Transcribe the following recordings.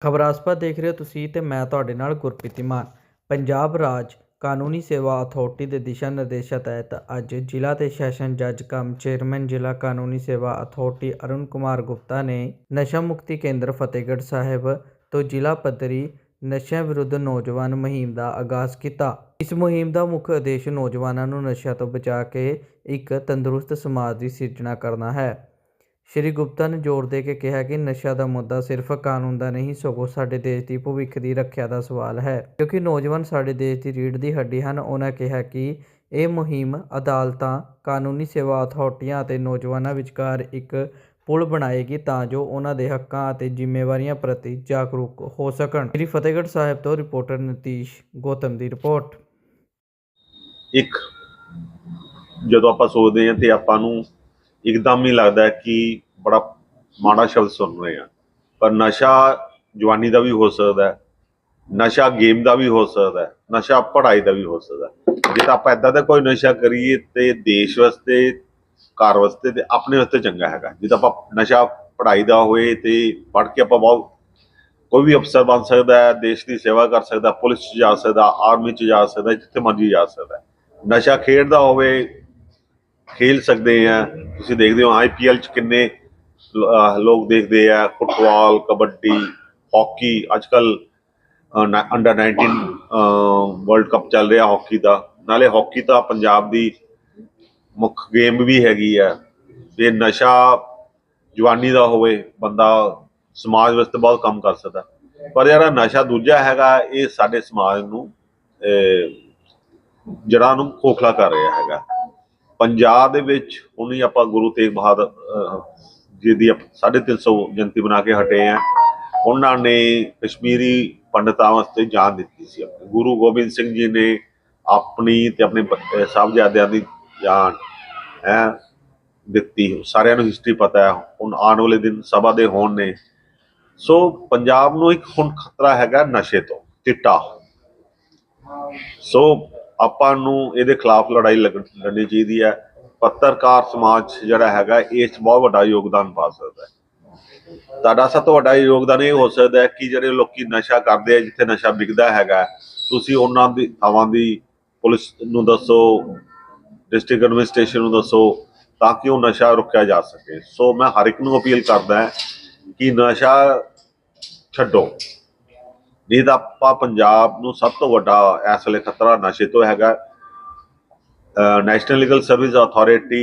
ਖਬਰਾਸਪਾ ਦੇਖ ਰਹੇ ਹੋ ਤੁਸੀਂ ਤੇ ਮੈਂ ਤੁਹਾਡੇ ਨਾਲ ਗੁਰਪ੍ਰੀਤ ਮਾਨ। ਪੰਜਾਬ ਰਾਜ ਕਾਨੂੰਨੀ ਸੇਵਾ ਅਥਾਰਟੀ ਦੇ ਦਿਸ਼ਾ ਨਿਰਦੇਸ਼ਾਂ ਤਹਿਤ ਅੱਜ ਜ਼ਿਲ੍ਹਾ ਤੇ ਸੈਸ਼ਨ ਜੱਜ ਕਮ ਚੇਅਰਮੈਨ ਜ਼ਿਲ੍ਹਾ ਕਾਨੂੰਨੀ ਸੇਵਾ ਅਥਾਰਟੀ ਅਰੁਣ ਕੁਮਾਰ ਗੁਪਤਾ ਨੇ ਨਸ਼ਾ ਮੁਕਤੀ ਕੇਂਦਰ ਫਤਿਹਗੜ੍ਹ ਸਾਹਿਬ ਤੋਂ ਜ਼ਿਲ੍ਹਾ ਪੱਧਰੀ ਨਸ਼ਿਆਂ ਵਿਰੁੱਧ ਨੌਜਵਾਨ ਮੁਹਿੰਮ ਦਾ ਆਗਾਜ਼ ਕੀਤਾ। ਇਸ ਮੁਹਿੰਮ ਦਾ ਮੁੱਖ ਉਦੇਸ਼ ਨੌਜਵਾਨਾਂ ਨੂੰ ਨਸ਼ਿਆਂ ਤੋਂ ਬਚਾ ਕੇ ਇੱਕ ਤੰਦਰੁਸਤ ਸਮਾਜ ਦੀ ਸਿਰਜਣਾ ਕਰਨਾ ਹੈ। ਸ਼੍ਰੀ ਗੁਪਤਾ ਨੇ ਜ਼ੋਰ ਦੇ ਕੇ ਕਿਹਾ ਕਿ ਨਸ਼ਾ ਦਾ ਮੁੱਦਾ ਸਿਰਫ ਕਾਨੂੰਨ ਦਾ ਨਹੀਂ, ਸਗੋਂ ਸਾਡੇ ਦੇਸ਼ ਦੀ ਭਵਿੱਖ ਦੀ ਰੱਖਿਆ ਦਾ ਸਵਾਲ ਹੈ। ਕਿਉਂਕਿ ਨੌਜਵਾਨ ਸਾਡੇ ਦੇਸ਼ ਦੀ ਰੀੜ੍ਹ ਦੀ ਹੱਡੀ ਹਨ, ਉਹਨਾਂ ਕਿਹਾ ਕਿ ਇਹ ਮੁਹਿੰਮ ਅਦਾਲਤਾਂ, ਕਾਨੂੰਨੀ ਸੇਵਾ ਅਥਾਰਟੀਆਂ ਅਤੇ ਨੌਜਵਾਨਾਂ ਵਿਚਕਾਰ ਇੱਕ ਪੁਲ ਬਣਾਏਗੀ ਤਾਂ ਜੋ ਉਹਨਾਂ ਦੇ ਹੱਕਾਂ ਅਤੇ ਜ਼ਿੰਮੇਵਾਰੀਆਂ ਪ੍ਰਤੀ ਜਾਗਰੂਕ ਹੋ ਸਕਣ। ਸ੍ਰੀ ਫਤਿਹਗੜ੍ਹ ਸਾਹਿਬ ਤੋਂ ਰਿਪੋਰਟਰ ਨਤੀਸ਼ ਗੌਤਮ ਦੀ ਰਿਪੋਰਟ। ਇੱਕ, ਜਦੋਂ ਆਪਾਂ ਸੋਚਦੇ ਹਾਂ ਤੇ ਆਪਾਂ ਨੂੰ ਇੱਕਦਮ ਹੀ ਲੱਗਦਾ ਹੈ ਕਿ ਬੜਾ ਮਾੜਾ ਸ਼ਬਦ ਸੁਣ ਰਹੇ ਹਾਂ। ਪਰ ਨਸ਼ਾ ਜਵਾਨੀ ਦਾ ਵੀ ਹੋ ਸਕਦਾ ਹੈ, ਨਸ਼ਾ ਗੇਮ ਦਾ ਵੀ ਹੋ ਸਕਦਾ ਹੈ, ਨਸ਼ਾ ਪੜ੍ਹਾਈ ਦਾ ਵੀ ਹੋ ਸਕਦਾ ਹੈ। ਜੇ ਤਾਂ ਆਪਾਂ ਇਦਾਂ ਦਾ ਕੋਈ ਨਸ਼ਾ ਕਰੀਏ ਤੇ ਦੇਸ਼ ਵਾਸਤੇ, ਘਰ ਵਾਸਤੇ ਤੇ ਆਪਣੇ ਵਾਸਤੇ ਚੰਗਾ ਹੈਗਾ। ਜੇ ਤਾਂ ਆਪਾਂ ਨਸ਼ਾ ਪੜ੍ਹਾਈ ਦਾ ਹੋਏ ਤੇ ਪੜ੍ਹ ਕੇ ਆਪਾਂ ਬਹੁਤ ਕੋਈ ਵੀ ਅਫਸਰ ਬਣ ਸਕਦਾ ਹੈ, ਦੇਸ਼ ਦੀ ਸੇਵਾ ਕਰ ਸਕਦਾ ਪੁਲਿਸ 'ਚ ਜਾ ਸਕਦਾ, ਆਰਮੀ 'ਚ ਜਾ ਸਕਦਾ, ਜਿੱਥੇ ਮਰਜ਼ੀ ਜਾ ਸਕਦਾ ਹੈ। ਨਸ਼ਾ ਖੇਡਦਾ ਹੋਵੇ ਖੇਲ ਸਕਦੇ ਆ। ਤੁਸੀਂ ਦੇਖਦੇ ਹੋ ਆਈਪੀਐਲ 'ਚ ਕਿੰਨੇ ਲੋਕ ਦੇਖਦੇ ਆ। ਫੁੱਟਬਾਲ ਕਬੱਡੀ ਹਾਕੀ ਅੱਜਕੱਲ ਅੰਡਰ 19 ਵਰਲਡ ਕੱਪ ਚੱਲ ਰਿਹਾ ਹਾਕੀ ਦਾ। ਨਾਲੇ ਹਾਕੀ ਤਾਂ ਪੰਜਾਬ ਦੀ ਮੁੱਖ ਗੇਮ ਵੀ ਹੈਗੀ ਆ। ਇਹ ਨਸ਼ਾ ਜਵਾਨੀ ਦਾ ਹੋਵੇ ਬੰਦਾ ਸਮਾਜ ਵਾਸਤੇ ਬਹੁਤ ਕੰਮ ਕਰ ਸਕਦਾ। ਪਰ ਜਿਹੜਾ ਨਸ਼ਾ ਦੂਜਾ ਹੈਗਾ ਇਹ ਸਾਡੇ ਸਮਾਜ ਨੂੰ ਅਹ, ਜੜ੍ਹਾਂ ਨੂੰ ਖੋਖਲਾ ਕਰ ਰਿਹਾ ਹੈਗਾ। ਪੰਜਾਬ ਦੇ ਵਿੱਚ ਉਹਨੀ ਆਪਾਂ ਗੁਰੂ ਤੇਗ ਬਹਾਦਰ ਜੀ ਦੀ 350 ਜਯੰਤੀ ਬਣਾ ਕੇ ਹਟੇ ਆ। ਉਹਨਾਂ ਨੇ ਕਸ਼ਮੀਰੀ ਪੰਡਤਾਂ ਵਾਸਤੇ ਜਾਨ ਦਿੱਤੀ ਸੀ ਗੁਰੂ ਗੋਬਿੰਦ ਸਿੰਘ ਜੀ ਨੇ ਆਪਣੀ ਤੇ ਆਪਣੇ ਸਾਹਿਬਜ਼ਾਦਿਆਂ ਦੀ ਜਾਨ, ਹੈ, ਦਿੱਤੀ। ਸਾਰਿਆਂ ਨੂੰ ਹਿਸਟਰੀ ਪਤਾ ਹੈ। ਹੁਣ ਆਉਣ ਵਾਲੇ ਦਿਨ ਸਭਾ ਦੇ ਹੋਣ ਨੇ। ਸੋ ਪੰਜਾਬ ਨੂੰ ਇੱਕ ਹੁਣ ਖਤਰਾ ਹੈਗਾ ਨਸ਼ੇ ਤੋਂ, ਚਿੱਟਾ। ਸੋ ਆਪਾਂ ਨੂੰ ਇਹਦੇ ਖਿਲਾਫ ਲੜਾਈ ਲੜ- ਲੜਨੀ ਚਾਹੀਦੀ ਹੈ। ਪੱਤਰਕਾਰ ਸਮਾਜ ਜਿਹੜਾ ਹੈਗਾ ਇਸ 'ਚ ਬਹੁਤ ਵੱਡਾ ਯੋਗਦਾਨ ਪਾ ਸਕਦਾ ਹੈ। ਤੁਹਾਡਾ ਸਭ ਤੋਂ ਵੱਡਾ ਯੋਗਦਾਨ ਇਹ ਹੋ ਸਕਦਾ ਹੈ ਕਿ ਜਿਹੜੇ ਲੋਕੀ ਨਸ਼ਾ ਕਰਦੇ ਆ, ਜਿੱਥੇ ਨਸ਼ਾ ਵਿਕਦਾ ਹੈਗਾ ਤੁਸੀਂ ਉਹਨਾਂ ਦੀ ਥਾਵਾਂ ਦੀ ਪੁਲਿਸ ਨੂੰ ਦੱਸੋ, ਡਿਸਟ੍ਰਿਕਟ ਐਡਮਿਨਿਸਟ੍ਰੇਸ਼ਨ ਨੂੰ ਦੱਸੋ, ਤਾਂ ਕਿ ਉਹ ਨਸ਼ਾ ਰੁਕਿਆ ਜਾ ਸਕੇ। ਸੋ ਮੈਂ ਹਰ ਇੱਕ ਨੂੰ ਅਪੀਲ ਕਰਦਾ ਕਿ ਨਸ਼ਾ ਛੱਡੋ। ਨਹੀਂ ਤਾਂ ਆਪਾਂ ਪੰਜਾਬ ਨੂੰ ਸਭ ਤੋਂ ਵੱਡਾ ਇਸ ਵੇਲੇ ਖਤਰਾ ਨਸ਼ੇ ਤੋਂ ਹੈਗਾ national legal service authority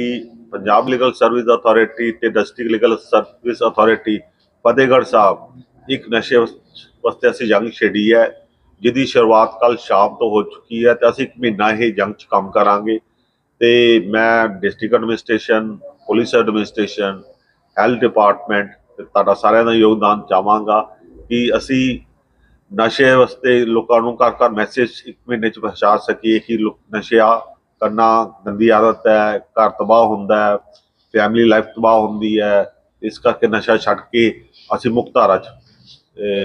Punjab legal service authority ਤੇ district legal service authority Fatehgarh Sahib, ਇੱਕ ਨਸ਼ੇ ਵਾਸਤੇ ਅਸੀਂ ਜੰਗ ਛੇੜੀ ਹੈ, ਜਿਹਦੀ ਸ਼ੁਰੂਆਤ ਕੱਲ ਸ਼ਾਮ ਤੋਂ ਹੋ ਚੁੱਕੀ ਹੈ ਤੇ ਅਸੀਂ ਇੱਕ ਮਹੀਨਾ ਇਹ ਜੰਗ 'ਚ ਕੰਮ ਕਰਾਂਗੇ। ਤੇ ਮੈਂ district administration police administration health department ਤੇ ਤੁਹਾਡਾ ਸਾਰਿਆਂ ਦਾ ਯੋਗਦਾਨ ਚਾਹਾਂਗਾ ਕਿ ਅਸੀਂ ਨਸ਼ੇ ਵਾਸਤੇ ਲੋਕਾਂ ਨੂੰ ਘਰ ਘਰ ਮੈਸੇਜ ਇੱਕ ਮਹੀਨੇ ਚ ਪਹੁੰਚਾ ਸਕੀਏ ਕਿ ਲੋਕ ਨਸ਼ਾ ਕਰਨਾ, ਗੰਦੀ ਆਦਤ ਹੈ, ਘਰ ਤਬਾਹ ਹੁੰਦਾ ਹੈ ਫੈਮਿਲੀ ਲਾਈਫ ਤਬਾਹ ਹੁੰਦੀ ਹੈ, ਇਸ ਕਰਕੇ ਨਸ਼ਾ ਛੱਡ ਕੇ ਅਸੀਂ ਮੁਕਤ ਧਾਰਾ ਚ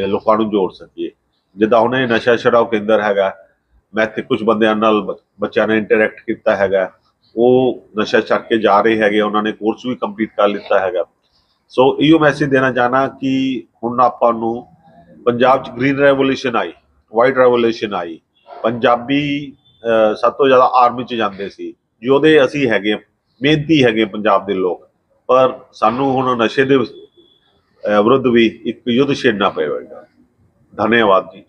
ਲੋਕਾਂ ਨੂੰ ਜੋੜ ਸਕੀਏ। ਜਿੱਦਾਂ ਹੁਣ ਇਹ ਨਸ਼ਾ ਛਡਾਓ ਕੇਂਦਰ ਹੈਗਾ, ਮੈਂ ਇੱਥੇ ਕੁਝ ਬੰਦਿਆਂ ਨਾਲ ਬ- ਬੱਚਿਆਂ ਨੇ ਇੰਟਰੈਕਟ ਕੀਤਾ ਹੈਗਾ, ਉਹ ਨਸ਼ਾ ਛੱਡ ਕੇ ਜਾ ਰਹੇ ਹੈਗੇ, ਉਹਨਾਂ ਨੇ ਕੋਰਸ ਵੀ ਕੰਪਲੀਟ ਕਰ ਲਿੱਤਾ ਹੈਗਾ। ਸੋ ਇਹੋ ਮੈਸੇਜ ਦੇਣਾ ਚਾਹਨਾ ਕਿ ਹੁਣ ਆਪਾਂ ਨੂੰ ਪੰਜਾਬ 'ਚ ਗ੍ਰੀਨ ਰੈਵੋਲੂਸ਼ਨ ਆਈ ਵਾਈਟ ਰੈਵੋਲੂਸ਼ਨ ਆਈ, ਪੰਜਾਬੀ ਸਭ ਤੋਂ ਜ਼ਿਆਦਾ ਆਰਮੀ 'ਚ ਜਾਂਦੇ ਸੀ, ਯੋਧੇ ਅਸੀਂ ਹੈਗੇ ਮਿਹਨਤੀ ਹੈਗੇ ਪੰਜਾਬ ਦੇ ਲੋਕ, ਪਰ ਸਾਨੂੰ ਹੁਣ ਨਸ਼ੇ ਦੇ ਵਿਰੁੱਧ ਵੀ ਇੱਕ ਯੁੱਧ ਛੇੜਨਾ ਪਵੇਗਾ ਧੰਨਵਾਦ ਜੀ।